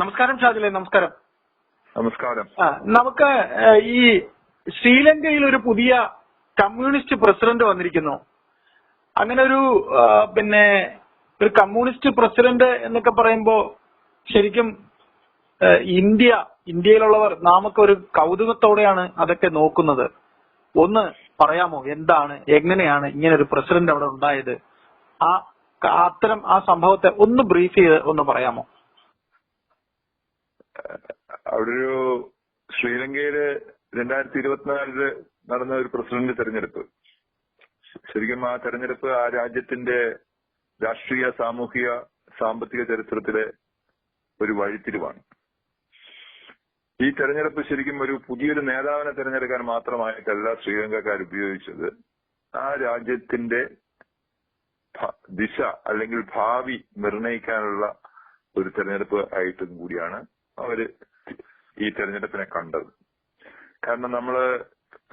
നമസ്കാരം ഷാജിലെ നമസ്കാരം. നമസ്കാരം. ആ, നമുക്ക് ഈ ശ്രീലങ്കയിൽ ഒരു പുതിയ കമ്മ്യൂണിസ്റ്റ് പ്രസിഡന്റ് വന്നിരിക്കുന്നു. അങ്ങനെ ഒരു ആ, പിന്നെ ഒരു കമ്മ്യൂണിസ്റ്റ് പ്രസിഡന്റ് എന്നൊക്കെ പറയുമ്പോ ശരിക്കും ഇന്ത്യ ഇന്ത്യയിലുള്ളവർ നാമൊക്കെ ഒരു കൗതുകത്തോടെയാണ് അതൊക്കെ നോക്കുന്നത്. ഒന്ന് പറയാമോ എന്താണ് എങ്ങനെയാണ് ഇങ്ങനെ ഒരു പ്രസിഡന്റ് അവിടെ ഉണ്ടായത്? ആ അത്തരം ആ സംഭവത്തെ ഒന്ന് ബ്രീഫ് ചെയ്ത് ഒന്ന് പറയാമോ? അവിടെ ഒരു ശ്രീലങ്കയിൽ രണ്ടായിരത്തി ഇരുപത്തിനാലിൽ നടന്ന ഒരു പ്രസിഡന്റ് തെരഞ്ഞെടുപ്പ്. ശരിക്കും ആ തെരഞ്ഞെടുപ്പ് ആ രാജ്യത്തിന്റെ രാഷ്ട്രീയ സാമൂഹിക സാമ്പത്തിക ചരിത്രത്തിലെ ഒരു വഴിത്തിരിവാണ്. ഈ തെരഞ്ഞെടുപ്പ് ശരിക്കും ഒരു പുതിയൊരു നേതാവിനെ തെരഞ്ഞെടുക്കാൻ മാത്രമായിട്ടല്ല ശ്രീലങ്കക്കാർ ഉപയോഗിച്ചത്. ആ രാജ്യത്തിന്റെ ദിശ അല്ലെങ്കിൽ ഭാവി നിർണയിക്കാനുള്ള ഒരു തെരഞ്ഞെടുപ്പ് ആയിട്ടും കൂടിയാണ് അവർ ഈ തെരഞ്ഞെടുപ്പിനെ കണ്ടത്. കാരണം നമ്മൾ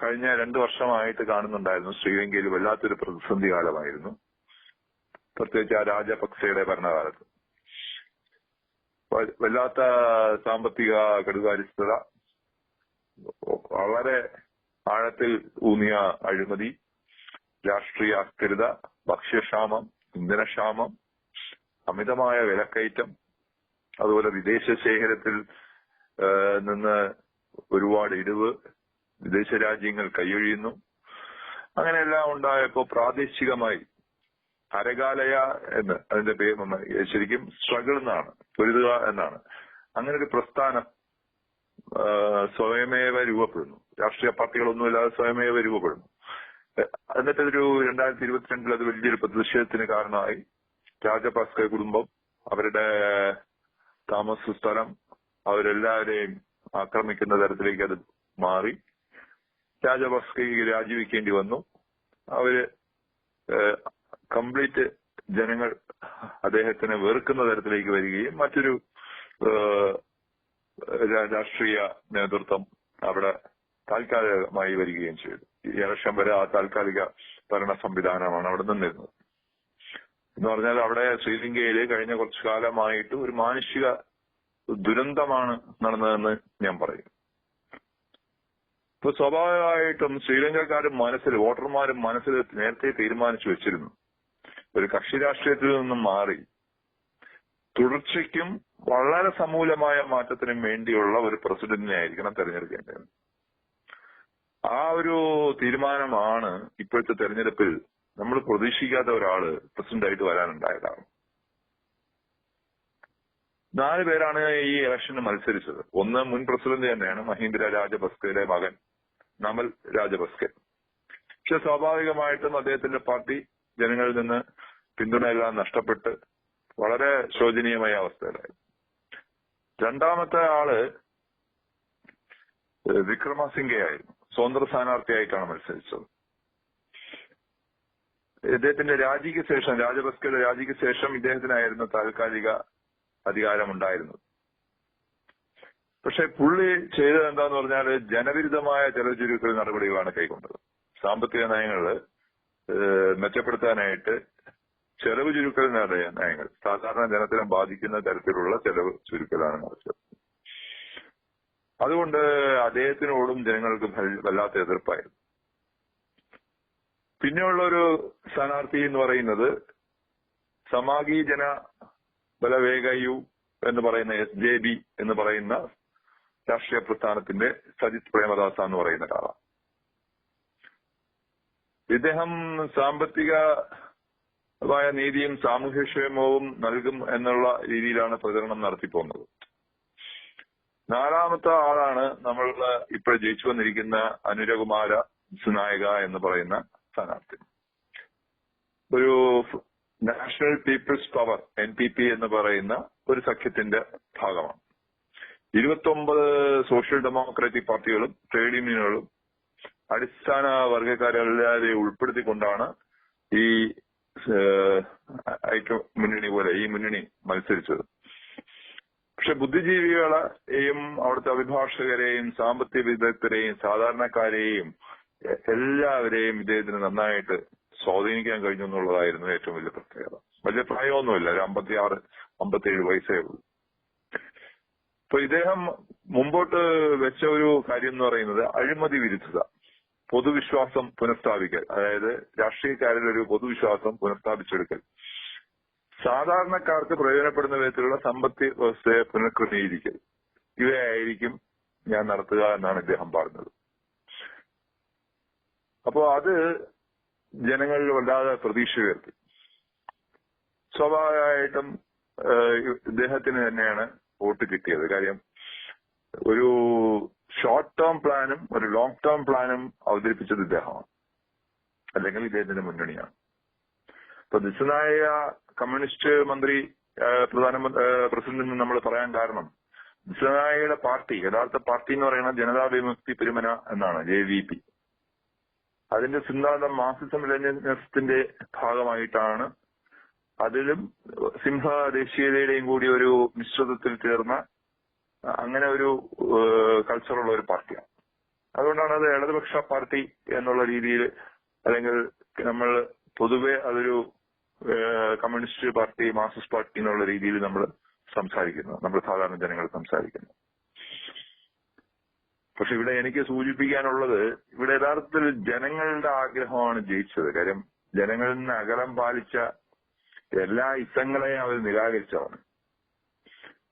കഴിഞ്ഞ രണ്ടു വർഷമായിട്ട് കാണുന്നുണ്ടായിരുന്നു ശ്രീലങ്കയിൽ വല്ലാത്തൊരു പ്രതിസന്ധി കാലമായിരുന്നു. പ്രത്യേകിച്ച് ആ രാജപക്സയുടെ ഭരണകാലത്ത്. വല്ലാത്ത സാമ്പത്തിക കെടുകാര്യസ്ഥത വളരെ ആഴത്തിൽ ഊന്നിയ അഴിമതി രാഷ്ട്രീയ അസ്ഥിരത ഭക്ഷ്യക്ഷാമം ഇന്ധനക്ഷാമം അമിതമായ വിലക്കയറ്റം അതുപോലെ വിദേശ ശേഖരത്തിൽ നിന്ന് ഒരുപാട് ഇടിവ് വിദേശ രാജ്യങ്ങൾ കൈയൊഴിയുന്നു. അങ്ങനെയെല്ലാം ഉണ്ടായപ്പോ പ്രാദേശികമായി അരകാലയ എന്ന് അതിന്റെ പേര് ശരിക്കും സ്ട്രഗിൾ എന്നാണ് പൊരുതുക എന്നാണ്. അങ്ങനെ ഒരു പ്രസ്ഥാനം സ്വയമേവ രൂപപ്പെടുന്നു. രാഷ്ട്രീയ പാർട്ടികളൊന്നുമില്ലാതെ സ്വയമേവ രൂപപ്പെടുന്നു. എന്നിട്ട് ഒരു രണ്ടായിരത്തി ഇരുപത്തിരണ്ടിൽ അത് വലിയൊരു പ്രതിഷേധത്തിന് കാരണമായി. രാജഭാസ്കർ കുടുംബം അവരുടെ താമസ സ്ഥലം അവരെല്ലാവരെയും ആക്രമിക്കുന്ന തരത്തിലേക്ക് അത് മാറി. രാജപാസ്കയ്ക്ക് രാജിവെക്കേണ്ടി വന്നു. അവർ കംപ്ലീറ്റ് ജനങ്ങൾ അദ്ദേഹത്തിനെ വെറുക്കുന്ന തരത്തിലേക്ക് വരികയും മറ്റൊരു രാഷ്ട്രീയ നേതൃത്വം അവിടെ താൽക്കാലികമായി വരികയും ചെയ്തു. ഇലക്ഷൻ വരെ ആ താൽക്കാലിക ഭരണ സംവിധാനമാണ് അവിടെ നിന്നിരുന്നത്. എന്ന് പറഞ്ഞാൽ അവിടെ ശ്രീലങ്കയിൽ കഴിഞ്ഞ കുറച്ചു കാലമായിട്ട് ഒരു മാനുഷിക ദുരന്തമാണ് നടന്നതെന്ന് ഞാൻ പറയും. ഇപ്പൊ സ്വാഭാവികമായിട്ടും ശ്രീലങ്കക്കാരും മനസ്സിൽ വോട്ടർമാരും മനസ്സിൽ നേരത്തെ തീരുമാനിച്ചു വെച്ചിരുന്നു. ഒരു കക്ഷി രാഷ്ട്രീയത്തിൽ നിന്നും മാറി തുടർച്ചയ്ക്കും വളരെ സമൂലമായ മാറ്റത്തിനും വേണ്ടിയുള്ള ഒരു പ്രസിഡന്റിനെ ആയിരിക്കണം തെരഞ്ഞെടുക്കേണ്ടത്. ആ ഒരു തീരുമാനമാണ് ഇപ്പോഴത്തെ തെരഞ്ഞെടുപ്പിൽ നമ്മൾ പ്രതീക്ഷിക്കാത്ത ഒരാൾ പ്രസിഡന്റായിട്ട് വരാനുണ്ടായതാണ്. നാല് പേരാണ് ഈ ഇലക്ഷന് മത്സരിച്ചത്. ഒന്ന് മുൻ പ്രസിഡന്റ് തന്നെയാണ് മഹീന്ദ്ര രാജപക്സെയുടെ മകൻ നമൽ രാജപക്സെ പക്ഷെ സ്വാഭാവികമായിട്ടും അദ്ദേഹത്തിന്റെ പാർട്ടി ജനങ്ങളിൽ നിന്ന് പിന്തുണയെല്ലാം നഷ്ടപ്പെട്ട് വളരെ ശോചനീയമായ അവസ്ഥയിലായി രണ്ടാമത്തെ ആൾ വിക്രമസിംഗെ ആയിരുന്നു സ്വതന്ത്ര സ്ഥാനാർത്ഥിയായിട്ടാണ് മത്സരിച്ചത്. ഇദ്ദേഹത്തിന്റെ രാജിക്ക് ശേഷം രാജപക്സെയുടെ രാജിക്ക് ശേഷം ഇദ്ദേഹത്തിനായിരുന്നു താൽക്കാലിക അധികാരമുണ്ടായിരുന്നത്. പക്ഷെ പുള്ളി ചെയ്തത് എന്താന്ന് പറഞ്ഞാൽ ജനവിരുദ്ധമായ ചില ചുരുക്കൽ നടപടികളാണ് കൈക്കൊണ്ടത്. സാമ്പത്തിക നയങ്ങൾ ഏഹ് മെച്ചപ്പെടുത്താനായിട്ട് ചെലവ് ചുരുക്കൽ നയങ്ങൾ സാധാരണ ജനത്തിനെ ബാധിക്കുന്ന തരത്തിലുള്ള ചെലവ് ചുരുക്കലാണ് നടത്തിയത്. അതുകൊണ്ട് അദ്ദേഹത്തിനോടും ജനങ്ങൾക്ക് വല്ലാത്ത എതിർപ്പായിരുന്നു. പിന്നെയുള്ള ഒരു സ്ഥാനാർത്ഥി എന്ന് പറയുന്നത് സമാഗീജന ബലവേഗയു എന്ന് പറയുന്ന എസ് ജെ ബി എന്ന് പറയുന്ന രാഷ്ട്രീയ പ്രസ്ഥാനത്തിന്റെ സജിത് പ്രേമദാസ എന്ന് പറയുന്ന ഒരാളാണ്. ഇദ്ദേഹം സാമ്പത്തികമായ നീതിയും സാമൂഹ്യക്ഷേമവും നൽകും എന്നുള്ള രീതിയിലാണ് പ്രചരണം നടത്തിപ്പോകുന്നത് നാലാമത്തെ ആളാണ് നമ്മൾ ഇപ്പോൾ ജയിച്ചു വന്നിരിക്കുന്ന അനുരകുമാര സുനായക എന്ന് പറയുന്ന സ്ഥാനാർത്ഥി. ഒരു national people's power N P P എന്ന് പറയുന്ന ഒരു സഖ്യത്തിന്റെ ഭാഗമാണ്. ഇരുപത്തൊമ്പത് സോഷ്യൽ ഡെമോക്രാറ്റിക് പാർട്ടികളും ട്രേഡ് യൂണിയനുകളും അടിസ്ഥാന വർഗക്കാരെല്ലാവരെയും ഉൾപ്പെടുത്തിക്കൊണ്ടാണ് ഈ ഐക്യ മുന്നണി പോലെ ഈ മുന്നണി മത്സരിച്ചത്. പക്ഷെ ബുദ്ധിജീവികളെയും അവിടുത്തെ അഭിഭാഷകരെയും സാമ്പത്തിക വിദഗ്ധരെയും സാധാരണക്കാരെയും എല്ലാവരെയും ഇദ്ദേഹത്തിന് നന്നായിട്ട് സ്വാധീനിക്കാൻ കഴിഞ്ഞു എന്നുള്ളതായിരുന്നു ഏറ്റവും വലിയ പ്രത്യേകത. വലിയ പ്രായമൊന്നുമില്ല ഒരു അമ്പത്തിയാറ് അമ്പത്തിയേഴ് വയസ്സേ ഉള്ളൂ. അപ്പൊ ഇദ്ദേഹം മുമ്പോട്ട് വെച്ച ഒരു കാര്യം എന്ന് പറയുന്നത് അഴിമതി വിരുദ്ധത പൊതുവിശ്വാസം പുനഃസ്ഥാപിക്കൽ അതായത് രാഷ്ട്രീയക്കാരിൽ ഒരു പൊതുവിശ്വാസം പുനഃസ്ഥാപിച്ചെടുക്കൽ. സാധാരണക്കാർക്ക് പ്രയോജനപ്പെടുന്ന വിധത്തിലുള്ള സമ്പത്ത് വ്യവസ്ഥയെ പുനഃക്രമീകരിക്കൽ. ഇവയായിരിക്കും ഞാൻ നടത്തുക എന്നാണ് ഇദ്ദേഹം പറഞ്ഞത്. അപ്പോ അത് ജനങ്ങളിൽ വല്ലാതെ പ്രതീക്ഷ ഉയർത്തി. സ്വാഭാവികമായിട്ടും ഇദ്ദേഹത്തിന് തന്നെയാണ് വോട്ട് കിട്ടിയത്. കാര്യം ഒരു ഷോർട്ട് ടേം പ്ലാനും ഒരു ലോങ് ടേം പ്ലാനും അവതരിപ്പിച്ചത് ഇദ്ദേഹമാണ്. അല്ലെങ്കിൽ ഇദ്ദേഹത്തിന്റെ മുന്നണിയാണ്. ഇപ്പൊ നിസ്സനായ കമ്മ്യൂണിസ്റ്റ് മന്ത്രി പ്രധാനമന്ത്രി പ്രസിഡന്റ് എന്ന് നമ്മൾ പറയാൻ കാരണം നിസ്സനായയുടെ പാർട്ടി യഥാർത്ഥ പാർട്ടി എന്ന് പറയുന്നത് ജനതാ വിമുക്തി പെരുമന എന്നാണ് ജെ വി പി. അതിന്റെ സിദ്ധാന്തം മാർക്സിസം ലെനിനിസത്തിന്റെ ഭാഗമായിട്ടാണ്. അതിലും സിംഹ ദേശീയതയുടെയും കൂടി ഒരു മിശ്രിതത്തിൽ ചേർന്ന അങ്ങനെ ഒരു കൾച്ചറുള്ള ഒരു പാർട്ടിയാണ്. അതുകൊണ്ടാണ് അത് ഇടതുപക്ഷ പാർട്ടി എന്നുള്ള രീതിയിൽ അല്ലെങ്കിൽ നമ്മൾ പൊതുവെ അതൊരു കമ്മ്യൂണിസ്റ്റ് പാർട്ടി മാർക്സിസ്റ്റ് പാർട്ടി എന്നുള്ള രീതിയിൽ നമ്മൾ സംസാരിക്കുന്നത് നമ്മൾ സാധാരണ ജനങ്ങൾ സംസാരിക്കുന്നത് പക്ഷെ ഇവിടെ എനിക്ക് സൂചിപ്പിക്കാനുള്ളത് ഇവിടെ യഥാർത്ഥത്തിൽ ജനങ്ങളുടെ ആഗ്രഹമാണ് ജയിച്ചത്. കാര്യം ജനങ്ങളിൽ നിന്ന് അകലം പാലിച്ച എല്ലാ ഇസങ്ങളെയും അവർ നിരാകരിച്ചതാണ്.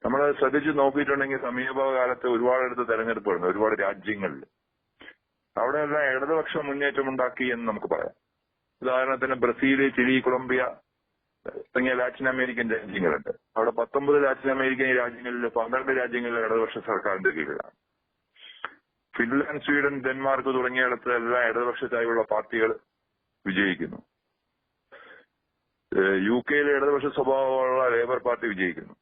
നമ്മൾ ശ്രദ്ധിച്ചു നോക്കിയിട്ടുണ്ടെങ്കിൽ സമീപകാലത്ത് ഒരുപാടടുത്ത് തെരഞ്ഞെടുപ്പ് വരുന്നു ഒരുപാട് രാജ്യങ്ങളിൽ. അവിടെ എല്ലാം ഇടതുപക്ഷം മുന്നേറ്റം ഉണ്ടാക്കി എന്ന് നമുക്ക് പറയാം. ഉദാഹരണത്തിന് ബ്രസീൽ ചിലി കൊളംബിയ തുടങ്ങിയ ലാറ്റിൻ അമേരിക്കൻ രാജ്യങ്ങളുണ്ട്. അവിടെ പത്തൊമ്പത് ലാറ്റിൻ അമേരിക്കൻ രാജ്യങ്ങളിൽ പന്ത്രണ്ട് രാജ്യങ്ങളിൽ ഇടതുപക്ഷ സർക്കാരിന്റെ കീഴിലാണ്. ഫിൻലാൻഡ് സ്വീഡൻ ഡെൻമാർക്ക് തുടങ്ങിയിടത്ത് എല്ലാം ഇടതുപക്ഷത്തായുള്ള പാർട്ടികൾ വിജയിക്കുന്നു. യു കെയിലെ ഇടതുപക്ഷ സ്വഭാവമുള്ള ലേബർ പാർട്ടി വിജയിക്കുന്നു.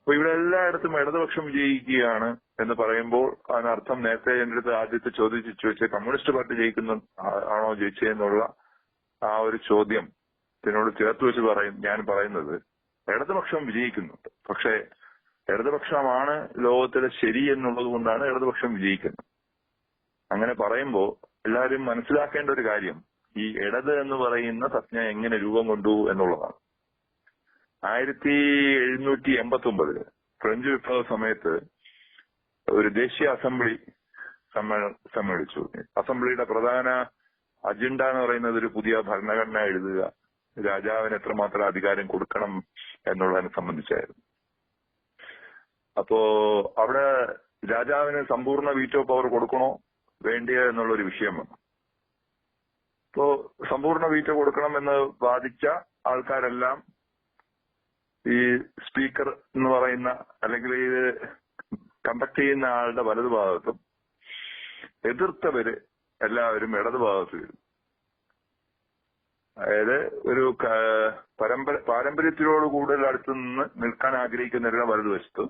അപ്പൊ ഇവിടെ എല്ലായിടത്തും ഇടതുപക്ഷം വിജയിക്കുകയാണ് എന്ന് പറയുമ്പോൾ അതിനർത്ഥം നേരത്തെ എന്റെ അടുത്ത് ആദ്യത്തെ ചോദിച്ച് ചോദിച്ച കമ്മ്യൂണിസ്റ്റ് പാർട്ടി ജയിക്കുന്ന ആണോ ജയിച്ചതെന്നുള്ള ആ ഒരു ചോദ്യം ഇതിനോട് ചേർത്ത് വെച്ച് പറയും ഞാൻ പറയുന്നത് ഇടതുപക്ഷം വിജയിക്കുന്നുണ്ട്. പക്ഷേ ഇടതുപക്ഷമാണ് ലോകത്തിലെ ശരി എന്നുള്ളത് കൊണ്ടാണ് ഇടതുപക്ഷം വിജയിക്കുന്നത്. അങ്ങനെ പറയുമ്പോൾ എല്ലാവരും മനസ്സിലാക്കേണ്ട ഒരു കാര്യം ഈ ഇടത് എന്ന് പറയുന്ന സംജ്ഞ എങ്ങനെ രൂപം കൊണ്ടു എന്നുള്ളതാണ്. ആയിരത്തി എഴുന്നൂറ്റി എൺപത്തി ഒമ്പതിൽ ഫ്രഞ്ച് വിപ്ലവ സമയത്ത് ഒരു ദേശീയ അസംബ്ലി സമ്മേള- സമ്മേളിച്ചു. അസംബ്ലിയുടെ പ്രധാന അജണ്ട എന്ന് പറയുന്നത് ഒരു പുതിയ ഭരണഘടന എഴുതുക രാജാവിന് എത്രമാത്രം അധികാരം കൊടുക്കണം എന്നുള്ളതിനെ സംബന്ധിച്ചായിരുന്നു. അപ്പോ അവിടെ രാജാവിന് സമ്പൂർണ വീറ്റോ പവർ കൊടുക്കണോ? വേണ്ടിയോ എന്നുള്ളൊരു വിഷയം വന്നു. ഇപ്പോ സമ്പൂർണ വീറ്റോ കൊടുക്കണം എന്ന് വാദിച്ച ആൾക്കാരെല്ലാം ഈ സ്പീക്കർ എന്ന് പറയുന്ന അല്ലെങ്കിൽ ഇത് കണ്ടക്ട് ചെയ്യുന്ന ആളുടെ വലതുഭാഗത്തും എതിർത്തവര് എല്ലാവരും ഇടതുഭാഗത്ത് വരും അതായത് ഒരു പരമ്പര പാരമ്പര്യത്തിനോട് കൂടുതൽ അടുത്ത് നിന്ന് നിൽക്കാൻ ആഗ്രഹിക്കുന്നവരുടെ വലതുവശത്തും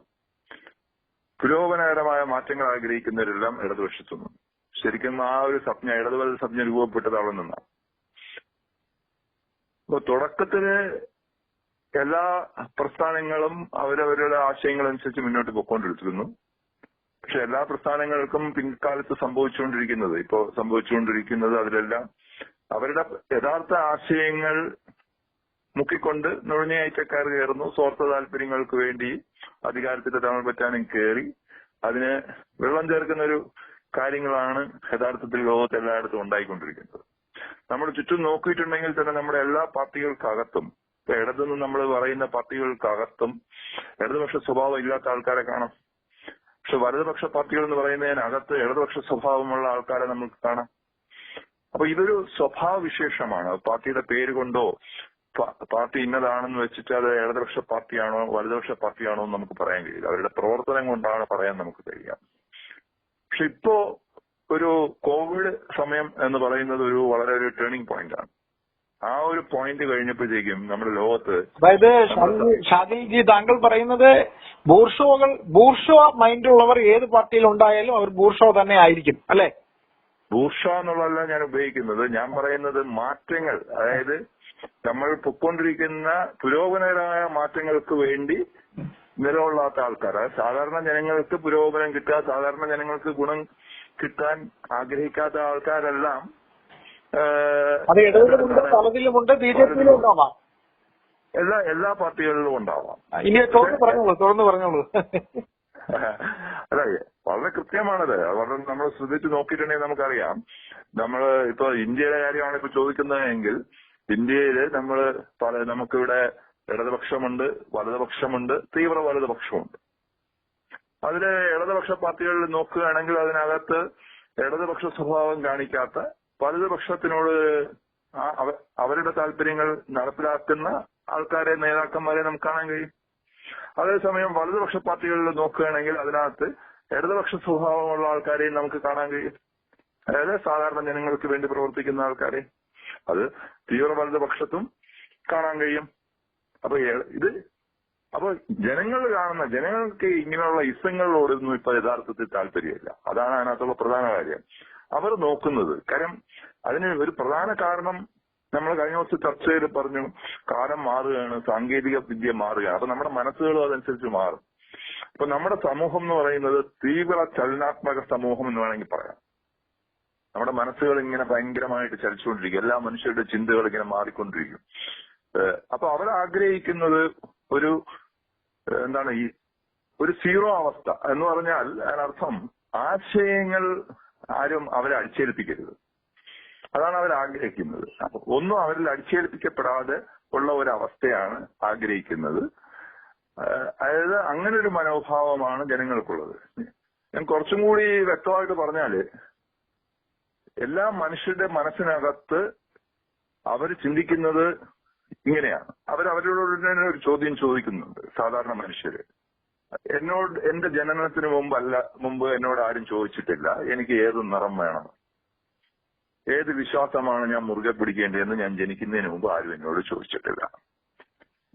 പുരോഗമനകരമായ മാറ്റങ്ങൾ ആഗ്രഹിക്കുന്നവരെല്ലാം ഇടതുവശത്തുനിന്നും ശരിക്കും ആ ഒരു സ്വപ്ന ഇടതുവല സ്വപ്ന രൂപപ്പെട്ടത് അവിടെ നിന്നാണ്. അപ്പൊ തുടക്കത്തിൽ എല്ലാ പ്രസ്ഥാനങ്ങളും അവരവരുടെ ആശയങ്ങൾ അനുസരിച്ച് മുന്നോട്ട് പോയിക്കൊണ്ടിരുന്നു. പക്ഷെ എല്ലാ പ്രസ്ഥാനങ്ങൾക്കും പിൻകാലത്ത് സംഭവിച്ചുകൊണ്ടിരിക്കുന്നത് ഇപ്പോ സംഭവിച്ചുകൊണ്ടിരിക്കുന്നത് അതിലെല്ലാം അവരുടെ യഥാർത്ഥ ആശയങ്ങൾ മുക്കിക്കൊണ്ട് നുഴഞ്ഞയറ്റക്കാർ കയറുന്നു. സ്വാർത്ഥ താല്പര്യങ്ങൾക്ക് വേണ്ടി അധികാരത്തിന്റെ തമിഴ് പറ്റാനും കയറി. അതിന് വെള്ളം ചേർക്കുന്ന ഒരു കാര്യങ്ങളാണ് യഥാർത്ഥത്തിൽ ലോകത്ത് എല്ലായിടത്തും ഉണ്ടായിക്കൊണ്ടിരിക്കുന്നത്. നമ്മൾ ചുറ്റും നോക്കിയിട്ടുണ്ടെങ്കിൽ തന്നെ നമ്മുടെ എല്ലാ പാർട്ടികൾക്കകത്തും ഇപ്പൊ ഇടതുനിന്ന് നമ്മൾ പറയുന്ന പാർട്ടികൾക്കകത്തും ഇടതുപക്ഷ സ്വഭാവം ഇല്ലാത്ത ആൾക്കാരെ കാണാം. പക്ഷെ വലതുപക്ഷ പാർട്ടികൾ എന്ന് പറയുന്നതിനകത്ത് ഇടതുപക്ഷ സ്വഭാവമുള്ള ആൾക്കാരെ നമുക്ക് കാണാം. അപ്പൊ ഇതൊരു സ്വഭാവ വിശേഷമാണ് പാർട്ടിയുടെ പേര് കൊണ്ടോ പാർട്ടി ഇന്നതാണെന്ന് വെച്ചിട്ട് അത് ഇടതുപക്ഷ പാർട്ടിയാണോ വലതുപക്ഷ പാർട്ടിയാണോ എന്ന് നമുക്ക് പറയാൻ കഴിയില്ല. അവരുടെ പ്രവർത്തനം കൊണ്ടാണ് പറയാൻ നമുക്ക് കഴിയുക. പക്ഷെ ഇപ്പോ ഒരു കോവിഡ് സമയം എന്ന് പറയുന്നത് ഒരു വളരെ ഒരു ടേണിംഗ് പോയിന്റ് ആണ്. ആ ഒരു പോയിന്റ് കഴിഞ്ഞപ്പോഴത്തേക്കും നമ്മുടെ ലോകത്ത് അതായത് ഷാദിജി താങ്കൾ പറയുന്നത് ബൂർഷോകൾ ബൂർഷോ മൈൻഡ് ഉള്ളവർ ഏത് പാർട്ടിയിൽ ഉണ്ടായാലും അവർ ബൂർഷോ തന്നെ ആയിരിക്കും അല്ലെ? ബൂർഷ എന്നുള്ളതല്ല ഞാൻ ഉപയോഗിക്കുന്നത്. ഞാൻ പറയുന്നത് മാറ്റങ്ങൾ. അതായത് നമ്മൾ പൊക്കൊണ്ടിരിക്കുന്ന പുരോഗമനകരമായ മാറ്റങ്ങൾക്ക് വേണ്ടി നിലകൊള്ളാത്ത ആൾക്കാർ അതായത് സാധാരണ ജനങ്ങൾക്ക് പുരോഗമനം കിട്ടുക സാധാരണ ജനങ്ങൾക്ക് ഗുണം കിട്ടാൻ ആഗ്രഹിക്കാത്ത ആൾക്കാരെല്ലാം ഏഹ്, അത് ഇടതിലുമുണ്ട് തലതിലുമുണ്ട് ബി ജെ പിയിലും ഉണ്ടാവാം. എല്ലാ എല്ലാ പാർട്ടികളിലും ഉണ്ടാവാം. ഇനി തുറന്ന് പറഞ്ഞോളൂ തുറന്ന് പറഞ്ഞോളൂ. അല്ല വളരെ കൃത്യമാണത്. വളരെ നമ്മൾ ശ്രദ്ധിച്ചു നോക്കിയിട്ടുണ്ടെങ്കിൽ നമുക്കറിയാം. നമ്മൾ ഇപ്പൊ ഇന്ത്യയുടെ കാര്യമാണ് ഇപ്പൊ ചോദിക്കുന്നതെങ്കിൽ ഇന്ത്യയിൽ നമ്മൾ പല നമുക്കിവിടെ ഇടതുപക്ഷമുണ്ട് വലതുപക്ഷമുണ്ട് തീവ്ര വലതുപക്ഷമുണ്ട്. അതിൽ ഇടതുപക്ഷ പാർട്ടികളിൽ നോക്കുകയാണെങ്കിൽ അതിനകത്ത് ഇടതുപക്ഷ സ്വഭാവം കാണിക്കാത്ത വലതുപക്ഷത്തിനോട് അവരുടെ താല്പര്യങ്ങൾ നടപ്പിലാക്കുന്ന ആൾക്കാരെ നേതാക്കന്മാരെ നമുക്ക് കാണാൻ കഴിയും. അതേസമയം വലതുപക്ഷ പാർട്ടികളിൽ നോക്കുകയാണെങ്കിൽ അതിനകത്ത് ഇടതുപക്ഷ സ്വഭാവമുള്ള ആൾക്കാരെയും നമുക്ക് കാണാൻ കഴിയും. അതായത് സാധാരണ ജനങ്ങൾക്ക് വേണ്ടി പ്രവർത്തിക്കുന്ന ആൾക്കാരെ അത് തീവ്ര വലതുപക്ഷത്തും കാണാൻ കഴിയും. അപ്പൊ ഇത് അപ്പൊ ജനങ്ങൾ കാണുന്ന ജനങ്ങൾക്ക് ഇങ്ങനെയുള്ള ഇസങ്ങളിലോടൊന്നും ഇപ്പൊ യഥാർത്ഥത്തിൽ താല്പര്യമില്ല. അതാണ് അതിനകത്തുള്ള പ്രധാന കാര്യം. അവർ നോക്കുന്നത് കാര്യം അതിന് ഒരു പ്രധാന കാരണം നമ്മൾ കഴിഞ്ഞ ദിവസം ചർച്ചയിൽ പറഞ്ഞു കാലം മാറുകയാണ് സാങ്കേതിക വിദ്യ മാറുകയാണ്. അപ്പൊ നമ്മുടെ മനസ്സുകളും അതനുസരിച്ച് മാറും. അപ്പൊ നമ്മുടെ സമൂഹം എന്ന് പറയുന്നത് തീവ്ര ചലനാത്മക സമൂഹം എന്ന് വേണമെങ്കിൽ പറയാം. നമ്മുടെ മനസ്സുകൾ ഇങ്ങനെ ഭയങ്കരമായിട്ട് ചലിച്ചുകൊണ്ടിരിക്കും. എല്ലാ മനുഷ്യരുടെ ചിന്തകൾ ഇങ്ങനെ മാറിക്കൊണ്ടിരിക്കും. അപ്പൊ അവർ ആഗ്രഹിക്കുന്നത് ഒരു എന്താണ് ഈ ഒരു സീറോ അവസ്ഥ എന്ന് പറഞ്ഞാൽ അതിനർത്ഥം ആശയങ്ങൾ ആരും അവരെ അടിച്ചേൽപ്പിക്കരുത്. അതാണ് അവർ ആഗ്രഹിക്കുന്നത്. അപ്പൊ ഒന്നും അവരിൽ അടിച്ചേൽപ്പിക്കപ്പെടാതെ ഉള്ള ഒരു അവസ്ഥയാണ് ആഗ്രഹിക്കുന്നത്. അതായത് അങ്ങനെ ഒരു മനോഭാവമാണ് ജനങ്ങൾക്കുള്ളത്. ഞാൻ കുറച്ചും കൂടി വ്യക്തമായിട്ട് പറഞ്ഞാൽ എല്ലാ മനുഷ്യരുടെ മനസ്സിനകത്ത് അവർ ചിന്തിക്കുന്നത് ഇങ്ങനെയാണ്. അവർ അവരോട് തന്നെ ഒരു ചോദ്യം ചോദിക്കുന്നുണ്ട് സാധാരണ മനുഷ്യര്. എന്നോട് എന്റെ ജനനത്തിന് മുമ്പല്ല മുമ്പ് എന്നോട് ആരും ചോദിച്ചിട്ടില്ല. എനിക്ക് ഏത് നിറം വേണം? ഏത് വിശ്വാസമാണ് ഞാൻ മുറുകെ പിടിക്കേണ്ടതെന്ന് ഞാൻ ജനിക്കുന്നതിന് മുമ്പ് ആരും എന്നോട് ചോദിച്ചിട്ടില്ല.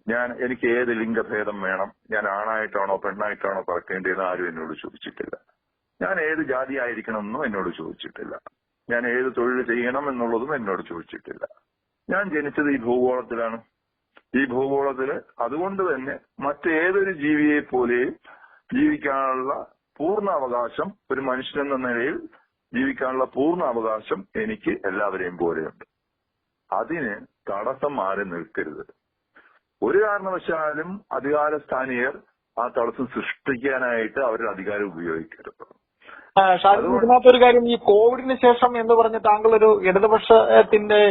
ഞാൻ എനിക്ക് ഏത് ലിംഗഭേദം വേണം? ഞാൻ ആണായിട്ടാണോ പെണ്ണായിട്ടാണോ പറക്കേണ്ടതെന്ന് ആരും എന്നോട് ചോദിച്ചിട്ടില്ല. ഞാൻ ഏത് ജാതി ആയിരിക്കണം എന്നും എന്നോട് ചോദിച്ചിട്ടില്ല. ഞാൻ ഏത് തൊഴിൽ ചെയ്യണം എന്നുള്ളതും എന്നോട് ചോദിച്ചിട്ടില്ല. ഞാൻ ജനിച്ചത് ഈ ഭൂഗോളത്തിലാണ്. ഈ ഭൂഗോളത്തിൽ അതുകൊണ്ട് തന്നെ മറ്റേതൊരു ജീവിയെ പോലെയും ജീവിക്കാനുള്ള പൂർണ അവകാശം ഒരു മനുഷ്യനെന്ന നിലയിൽ ജീവിക്കാനുള്ള പൂർണ അവകാശം എനിക്ക് എല്ലാവരെയും പോലെയുണ്ട്. അതിന് തടസ്സം മാറി നിൽക്കരുത്. ഒരു കാരണവശാലും അധികാര സ്ഥാനീയർ ആ തടസ്സം സൃഷ്ടിക്കാനായിട്ട് അവരുടെ അധികാരം ഉപയോഗിക്കരുത്. ഷാജി ഇതിനകത്ത് ഒരു കാര്യം ഈ കോവിഡിന് ശേഷം എന്ന് പറഞ്ഞ് താങ്കൾ ഒരു ഇടതുപക്ഷത്തിന്റെ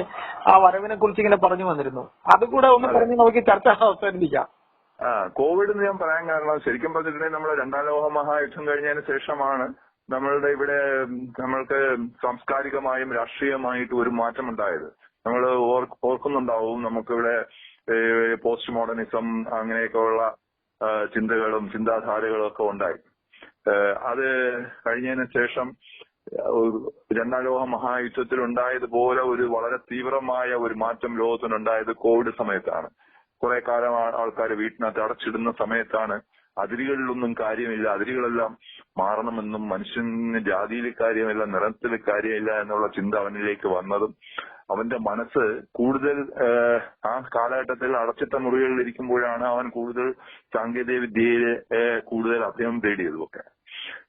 ആ വരവിനെ കുറിച്ച് ഇങ്ങനെ പറഞ്ഞു വന്നിരുന്നു. അതുകൂടെ ഒന്ന് പറഞ്ഞ് നമുക്ക് ചർച്ച അവസാനിപ്പിക്കാം. ആ കോവിഡ് എന്ന് ഞാൻ പറയാൻ കാരണം ശരിക്കും പറഞ്ഞിട്ടുണ്ടെങ്കിൽ നമ്മൾ രണ്ടാം ലോക മഹായുദ്ധം കഴിഞ്ഞതിന് ശേഷമാണ് നമ്മളുടെ ഇവിടെ നമ്മൾക്ക് സാംസ്കാരികമായും രാഷ്ട്രീയമായിട്ടും ഒരു മാറ്റം ഉണ്ടായത് നമ്മൾ ഓർക്കുന്നുണ്ടാവും നമുക്കിവിടെ പോസ്റ്റ് മോഡേണിസം അങ്ങനെയൊക്കെയുള്ള ചിന്തകളും ചിന്താധാരകളും ഒക്കെ ഉണ്ടായി. അത് കഴിഞ്ഞതിന് ശേഷം രണ്ടാം ലോക മഹായുദ്ധത്തിൽ ഉണ്ടായതുപോലെ ഒരു വളരെ തീവ്രമായ ഒരു മാറ്റം ലോകത്തിനുണ്ടായത് കോവിഡ് സമയത്താണ്. കുറെ കാലം ആൾക്കാര് വീട്ടിനകത്ത് അടച്ചിടുന്ന സമയത്താണ് അതിരുകളിലൊന്നും കാര്യമില്ല. അതിരുകളെല്ലാം മാറണമെന്നും മനുഷ്യന് ജാതിയിൽ കാര്യമില്ല നിറത്തിൽ കാര്യമില്ല എന്നുള്ള ചിന്ത അവനിലേക്ക് വന്നതും അവന്റെ മനസ്സ് കൂടുതൽ ആ കാലഘട്ടത്തിൽ അടച്ചിട്ട മുറികളിൽ ഇരിക്കുമ്പോഴാണ് അവൻ കൂടുതൽ സാങ്കേതിക വിദ്യയിൽ കൂടുതൽ അഭയം തേടിയതും ഒക്കെ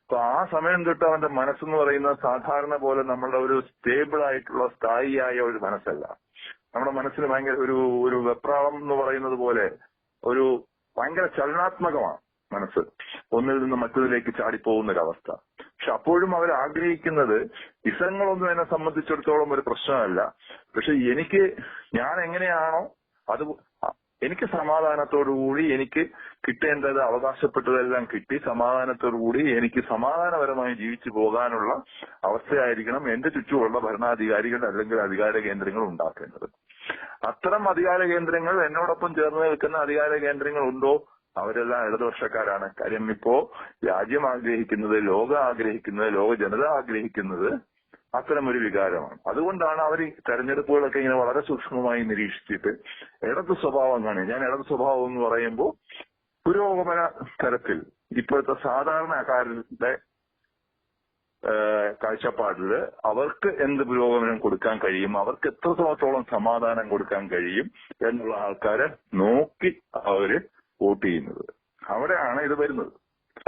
അപ്പൊ ആ സമയം തൊട്ട് അവന്റെ മനസ്സെന്ന് പറയുന്നത് സാധാരണ പോലെ നമ്മളുടെ ഒരു സ്റ്റേബിൾ ആയിട്ടുള്ള സ്ഥായിയായ ഒരു മനസ്സല്ല. നമ്മുടെ മനസ്സിന് ഭയങ്കര ഒരു ഒരു വെപ്രാളം എന്ന് പറയുന്നത് പോലെ ഒരു ഭയങ്കര ചലനാത്മകമാണ്. മനസ്സ്. ഒന്നിൽ നിന്ന് മറ്റൊന്നിലേക്ക് ഒരു അവസ്ഥ പക്ഷെ അപ്പോഴും അവർ ആഗ്രഹിക്കുന്നത് ഇസങ്ങളൊന്നും എന്നെ സംബന്ധിച്ചിടത്തോളം ഒരു പ്രശ്നമല്ല. പക്ഷെ എനിക്ക് ഞാൻ എങ്ങനെയാണോ അത് എനിക്ക് സമാധാനത്തോടുകൂടി എനിക്ക് കിട്ടേണ്ടത് അവകാശപ്പെട്ടതെല്ലാം കിട്ടി. സമാധാനത്തോടുകൂടി എനിക്ക് സമാധാനപരമായി ജീവിച്ചു പോകാനുള്ള അവസ്ഥയായിരിക്കണം എന്റെ ചുറ്റുമുള്ള ഭരണാധികാരികൾ അല്ലെങ്കിൽ അധികാര കേന്ദ്രങ്ങൾ ഉണ്ടാക്കേണ്ടത്. അത്തരം അധികാര കേന്ദ്രങ്ങൾ എന്നോടൊപ്പം ചേർന്ന് നിൽക്കുന്ന അധികാര കേന്ദ്രങ്ങൾ ഉണ്ടോ അവരെല്ലാം ഇടതുപക്ഷക്കാരാണ്. കാര്യം ഇപ്പോ രാജ്യം ആഗ്രഹിക്കുന്നത് ലോകം ആഗ്രഹിക്കുന്നത് ലോക ജനത ആഗ്രഹിക്കുന്നത് അത്തരം ഒരു വികാരമാണ്. അതുകൊണ്ടാണ് അവർ ഈ തെരഞ്ഞെടുപ്പുകളൊക്കെ ഇങ്ങനെ വളരെ സൂക്ഷ്മമായി നിരീക്ഷിച്ചിട്ട് ഇടത് സ്വഭാവം കാണുക. ഞാൻ ഇടത് സ്വഭാവം എന്ന് പറയുമ്പോൾ പുരോഗമന തരത്തിൽ ഇപ്പോഴത്തെ സാധാരണക്കാരുടെ കാഴ്ചപ്പാടിൽ അവർക്ക് എന്ത് പുരോഗമനം കൊടുക്കാൻ കഴിയും അവർക്ക് എത്രത്തോളം സമാധാനം കൊടുക്കാൻ കഴിയും എന്നുള്ള ആൾക്കാരെ നോക്കി അവർ വോട്ട് ചെയ്യുന്നത് അവിടെയാണ് ഇത് വരുന്നത്.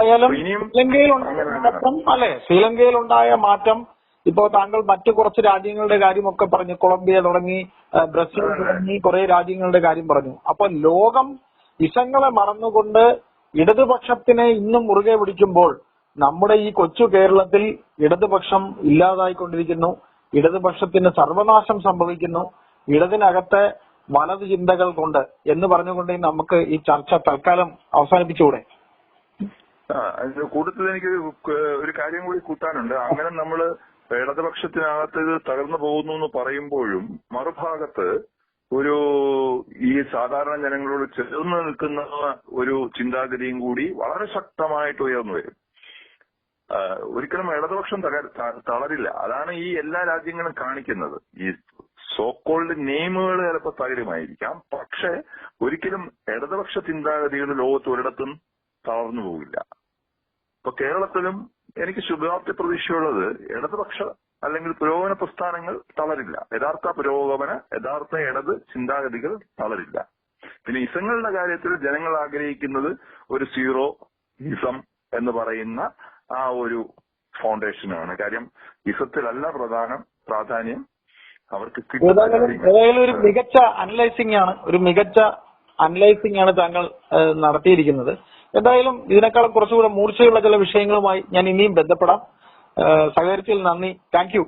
അല്ലെ? ശ്രീലങ്കയിൽ ഉണ്ടായ മാറ്റം ഇപ്പോ താങ്കൾ മറ്റു കുറച്ച് രാജ്യങ്ങളുടെ കാര്യമൊക്കെ പറഞ്ഞു. കൊളംബിയ തുടങ്ങി ബ്രസീൽ തുടങ്ങി കുറെ രാജ്യങ്ങളുടെ കാര്യം പറഞ്ഞു. അപ്പൊ ലോകം വിഷങ്ങളെ മറന്നുകൊണ്ട് ഇടതുപക്ഷത്തിനെ ഇന്നും മുറുകെ പിടിക്കുമ്പോൾ നമ്മുടെ ഈ കൊച്ചു കേരളത്തിൽ ഇടതുപക്ഷം ഇല്ലാതായിക്കൊണ്ടിരിക്കുന്നു. ഇടതുപക്ഷത്തിന് സർവനാശം സംഭവിക്കുന്നു. ഇടതിനകത്തെ വലത് ചിന്തകൾ കൊണ്ട് എന്ന് പറഞ്ഞുകൊണ്ട് നമുക്ക് ഈ ചർച്ച തൽക്കാലം അവസാനിപ്പിച്ചുകൂടെ? കൂട്ടത്തിൽ എനിക്ക് ഒരു കാര്യം കൂടി കൂട്ടാനുണ്ട്. അങ്ങനെ നമ്മൾ ഇടതുപക്ഷത്തിനകത്ത് ഇത് തകർന്നു പോകുന്നു എന്ന് പറയുമ്പോഴും മറുഭാഗത്ത് ഒരു ഈ സാധാരണ ജനങ്ങളോട് ചേർന്ന് നിൽക്കുന്ന ഒരു ചിന്താഗതിയും കൂടി വളരെ ശക്തമായിട്ട് ഉയർന്നു വരും. ഒരിക്കലും ഇടതുപക്ഷം തളരില്ല. അതാണ് ഈ എല്ലാ രാജ്യങ്ങളും കാണിക്കുന്നത്. ഈ സോക്കോൾഡ് നെയിമുകൾ ചിലപ്പോൾ തകരുമായിരിക്കാം. പക്ഷെ ഒരിക്കലും ഇടതുപക്ഷ ചിന്താഗതികൾ ലോകത്ത് ഒരിടത്തും തളർന്നു പോകില്ല. ഇപ്പൊ കേരളത്തിലും എനിക്ക് ശുഭാപ്തി പ്രതീക്ഷയുള്ളത് ഇടതുപക്ഷ അല്ലെങ്കിൽ പുരോഗമന പ്രസ്ഥാനങ്ങൾ തളരില്ല. യഥാർത്ഥ പുരോഗമന യഥാർത്ഥ ഇടത് ചിന്താഗതികൾ തളരില്ല. പിന്നെ ഇസങ്ങളുടെ കാര്യത്തിൽ ജനങ്ങൾ ആഗ്രഹിക്കുന്നത് ഒരു സീറോ ഇസം എന്ന് പറയുന്ന ആ ഒരു ഫൗണ്ടേഷനാണ് കാര്യം ഇസത്തിലല്ല പ്രധാനം പ്രാധാന്യം അവർക്ക് ഏതായാലും ഒരു മികച്ച അനലൈസിംഗ് ആണ് ഒരു മികച്ച അനലൈസിംഗ് ആണ് താങ്കൾ നടത്തിയിരിക്കുന്നത്. എന്തായാലും ഇതിനേക്കാളും കുറച്ചുകൂടെ മൂർച്ചയുള്ള ചില വിഷയങ്ങളുമായി ഞാൻ ഇനിയും ബന്ധപ്പെടാം. സഹകരിച്ചതിൽ നന്ദി. താങ്ക് യു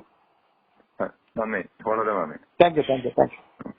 നന്ദി. വളരെ നന്ദി. Thank you thank you thank you